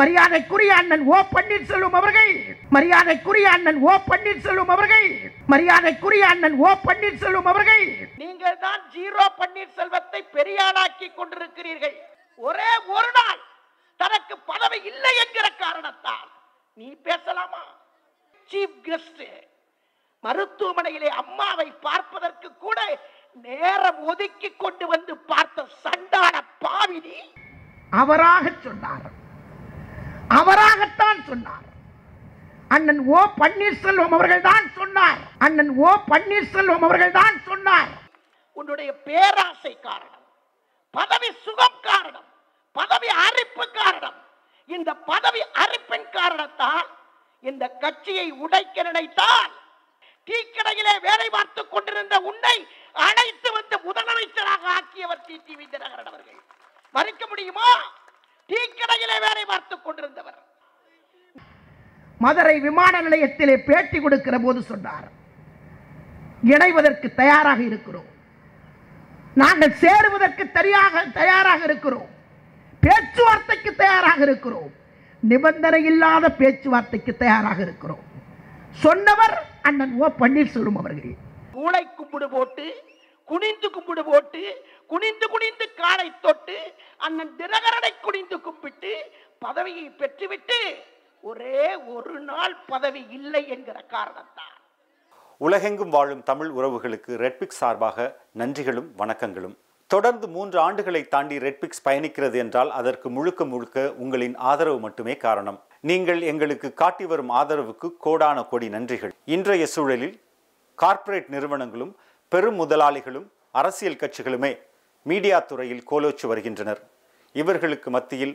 மரியாதைக்குரிய அண்ணன் ஓ பன்னீர்செல்வம் அவர்கள். மரியாதைக்குரிய அண்ணன் ஓ பன்னீர்செல்வம் அவர்கள். மரியாதைக்குரிய அண்ணன் ஓ பன்னீர்செல்வம் அவர்கள். நீங்கள் தான் ஜீரோ பன்னீர்செல்வத்தை பெரியாளாக்கி கொண்டிருக்கிறீர்கள். ஒரே ஒரு நாள் தனக்கு பதவி இல்லை என்கிற காரணத்தால். நீ பேசலாமா? சீஃப் கெஸ்ட் மருத்துவமனையிலே அம்மாவை பார்ப்பதற்கு கூட நேரம் ஒதுக்கி கொண்டு வந்து பார்த்த சண்டான பாவினி. அவராக சொன்னார். அவராகத்தான் சொன்னார். அண்ணன் ஓ பன்னீர்செல்வம் அவர்கள் தான் சொன்னார். அண்ணன் ஓ பன்னீர்செல்வம் அவர்கள் தான் சொன்னார். உன்னுடைய பேராசை காரணம் பதவி சுகம் காரணம் பதவி அரிப்பு காரணம். இந்த பதவி அரிப்பின் காரணத்தால் இந்த கட்சியை உடைக்க நினைத்தால் டீக்கடையிலே வேலை பார்த்துக் கொண்டிருந்த உன்னை அழைத்து வந்து முதலமைச்சராக ஆக்கியவர் டி டிவி தினகரன் அவர்கள். மறுக்க முடியுமா? டீக்கடையிலே வேலை பார்த்துக் கொண்டிருந்தவர். மதுரை விமான நிலையத்திலே பேட்டி கொடுக்கிற போது சொன்னார் இணைவதற்கு தயாராக இருக்கிறோம். நாங்கள் சேருவதற்கு தனியாக தயாராக இருக்கிறோம். பேச்சுவார்த்தைக்கு தயாராக இருக்கிறோம். நிபந்தனை இல்லாத பேச்சுவார்த்தைக்கு தயாராக இருக்கிறோம். சொன்னவர் அண்ணன் ஓ பன்னீர்செல்வம் அவர்கள். மூளை கும்பிடு போட்டு குனிந்து கும்பிடு போட்டு குனிந்து குனிந்து காலை தொட்டு அண்ணன் தினகரனை குனிந்து பதவியை பெற்றுவிட்டு ஒரே ஒரு நாள் பதவி இல்லை என்கிற காரணத்தான் உலகெங்கும் வாழும் தமிழ் உறவுகளுக்கு ரெட்பிக்ஸ் சார்பாக நன்றிகளும் வணக்கங்களும். தொடர்ந்து மூன்று ஆண்டுகளை தாண்டி ரெட்பிக்ஸ் பயணிக்கிறது என்றால் அதற்கு முழுக்க முழுக்க உங்களின் ஆதரவு மட்டுமே காரணம். நீங்கள் எங்களுக்கு காட்டி வரும் ஆதரவுக்கு கோடான கோடி நன்றிகள். இன்றைய சூழலில் கார்ப்பரேட் நிறுவனங்களும் பெரும் முதலாளிகளும் அரசியல் கட்சிகளுமே மீடியா துறையில் கோலோச்சு வருகின்றனர். இவர்களுக்கு மத்தியில்